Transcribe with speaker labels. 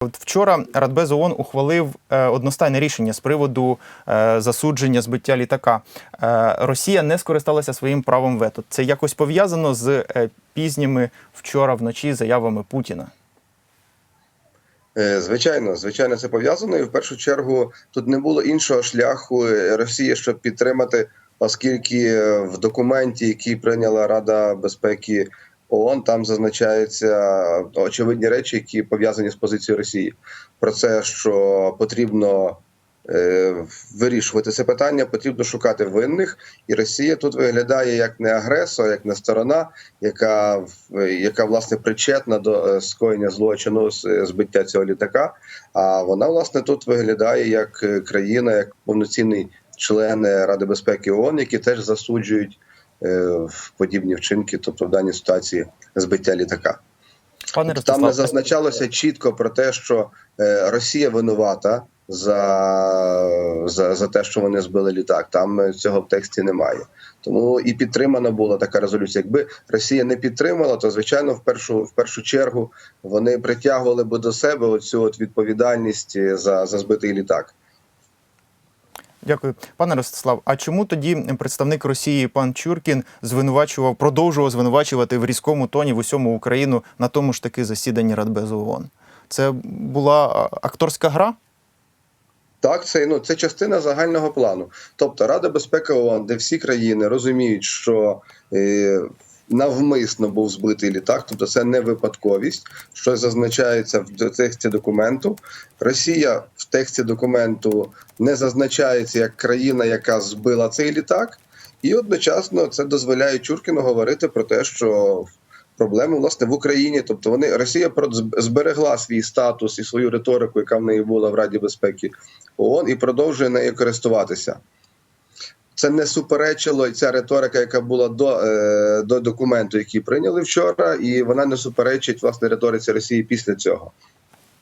Speaker 1: Вчора Радбез ООН ухвалив е, одностайне рішення з приводу е, засудження збиття літака. Е, Росія не скористалася своїм правом вето. Це якось пов'язано з пізніми вчора вночі заявами Путіна.
Speaker 2: Звичайно, звичайно, це пов'язано. І в першу чергу тут не було іншого шляху Росії, щоб підтримати, оскільки в документі, який прийняла Рада безпеки ООН, там зазначаються очевидні речі, які пов'язані з позицією Росії. Про це, що потрібно е, вирішувати це питання, потрібно шукати винних, і Росія тут виглядає як не агресор, як не сторона, яка яка власне причетна до е, скоєння злочину е, збиття цього літака. А вона власне тут виглядає як е, країна, як повноцінний член е, Ради безпеки ООН, які теж засуджують е, подібні вчинки, тобто в даній ситуації збиття літака.
Speaker 1: Пане
Speaker 2: Там не зазначалося чітко про те, що е, Росія винувата за, за, за те, що вони збили літак. Там е, цього в тексті немає. Тому і підтримана була така резолюція. Якби Росія не підтримала, то звичайно в першу в першу чергу вони притягували би до себе оцю от відповідальність е, за, за збитий літак.
Speaker 1: Дякую. Пане Ростислав, а чому тоді представник Росії пан Чуркін звинувачував, продовжував звинувачувати в різкому тоні в усьому Україну на тому ж таки засіданні Радбезу ООН? Це була акторська гра?
Speaker 2: Так, це ну це частина загального плану. Тобто Рада безпеки ООН, де всі країни розуміють, що е, навмисно був збитий літак, тобто це не випадковість, що зазначається в тексті документу. Росія в тексті документу не зазначається як країна, яка збила цей літак, і одночасно це дозволяє Чуркіну говорити про те, що проблеми власне в Україні. Тобто вони Росія зберегла свій статус і свою риторику, яка в неї була в Раді безпеки ООН, і продовжує нею користуватися. Це не суперечило і ця риторика, яка була до, е, до документу, який прийняли вчора, і вона не суперечить власне риториці Росії після цього.